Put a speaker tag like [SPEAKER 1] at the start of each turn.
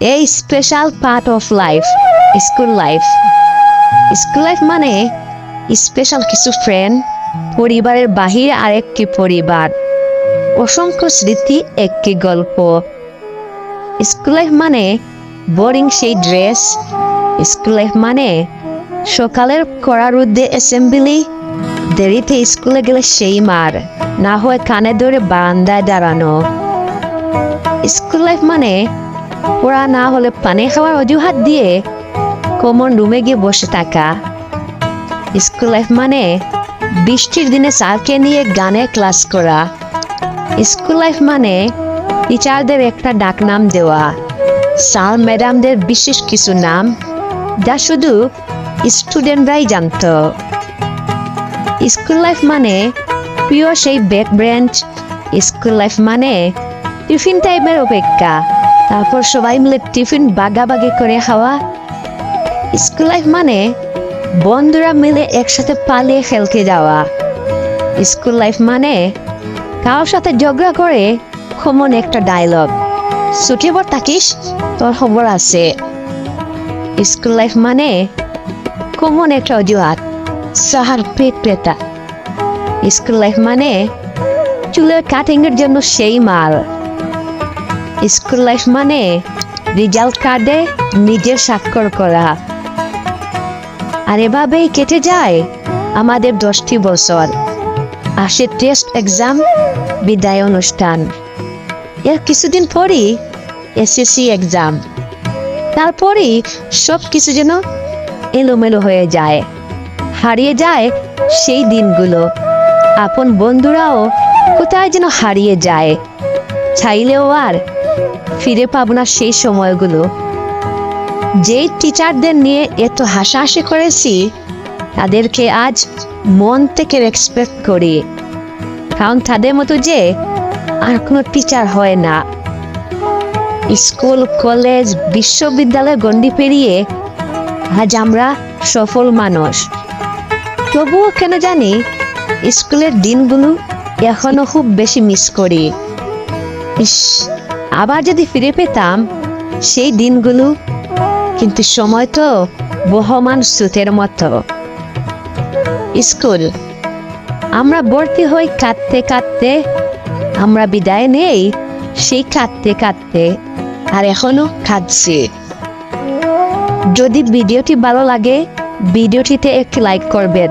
[SPEAKER 1] এই special part of life school life school life মানে special কিছু ফ্রেন্ড পরিবারের বাহিরে আরেকটি পরিবার। অসংখ্য স্মৃতি, একটি গল্প। স্কুল লাইফ মানে বোরিং সেই ড্রেস স্কুল লাইফ মানে সকালের কড়া রোদে অ্যাসেম্বলি দেরিতে স্কুলে গেলে সেই মার। না হয় কানে ধরে বারান্দায় দাঁড়ানো। স্কুল লাইফ মানে পড়া না হলে পানি খাওয়ার অজুহাত দিয়ে কমন রুমে গিয়ে বসে থাকা। স্কুল লাইফ মানে বৃষ্টির দিনে স্যারকে নিয়ে গানে ক্লাস করা। স্কুল লাইফ মানে টিচারদের একটা ডাকনাম দেওয়া। স্যার, ম্যাডামদের বিশেষ কিছু নাম যা শুধু স্টুডেন্টরাই জানতো। স্কুল লাইফ মানে প্রিয় সেই ব্যাক ব্রেঞ্চ। স্কুল লাইফ মানে টিফিন টাইমের অপেক্ষা। তারপর সবাই মিলে টিফিন বাগাবাগি করে খাওয়া। স্কুল লাইফ মানে বন্ধুরা মিলে একসাথে পালিয়ে খেলতে যাওয়া। স্কুল লাইফ মানে কারোর সাথে ঝগড়া করে কমন একটা ডায়লগ ছুটিবার থাকিস, তোর খবর আছে। স্কুল লাইফ মানে কমন একটা অজুহাত, সাহার পেট পেতা স্কুল লাইফ মানে চুলের কাটিংয়ের জন্য সেই মাল। স্কুল লাইফ মানে রেজাল্ট কার্ডে নিজের স্বাক্ষর করা আর এভাবেই কেটে যায় আমাদের দশটি বছর আসে টেস্ট এক্সাম বিদায় অনুষ্ঠান। এর কিছুদিন পরই এসএসসি এক্সাম তারপরেই সব কিছু যেন এলোমেলো হয়ে যায়। হারিয়ে যায় সেই দিনগুলো। আপন বন্ধুরাও কোথায় যেন হারিয়ে যায়। চাইলেও আর ফিরে পাবো না সেই সময়গুলো। যেই টিচারদের নিয়ে এত হাসাহাসি করেছি, তাদেরকে আজ মন থেকে রেসপেক্ট করি। কারণ তাদের মতো যে আর কোনো টিচার হয় না। স্কুল, কলেজ, বিশ্ববিদ্যালয় গণ্ডি পেরিয়ে আজ আমরা সফল মানুষ। তবুও কেন জানি স্কুলের দিনগুলো এখনও খুব বেশি মিস করি। ইস, আবার যদি ফিরে পেতাম সেই দিনগুলো, কিন্তু সময় তো বহমান স্রোতের মতো। স্কুল, আমরা ভর্তি হই কাঁদতে কাঁদতে, আমরা বিদায় নেই সেই কাঁদতে কাঁদতে, আর এখনও কাঁদছি। যদি ভিডিওটি ভালো লাগে, ভিডিওটিতে একটি লাইক করবেন।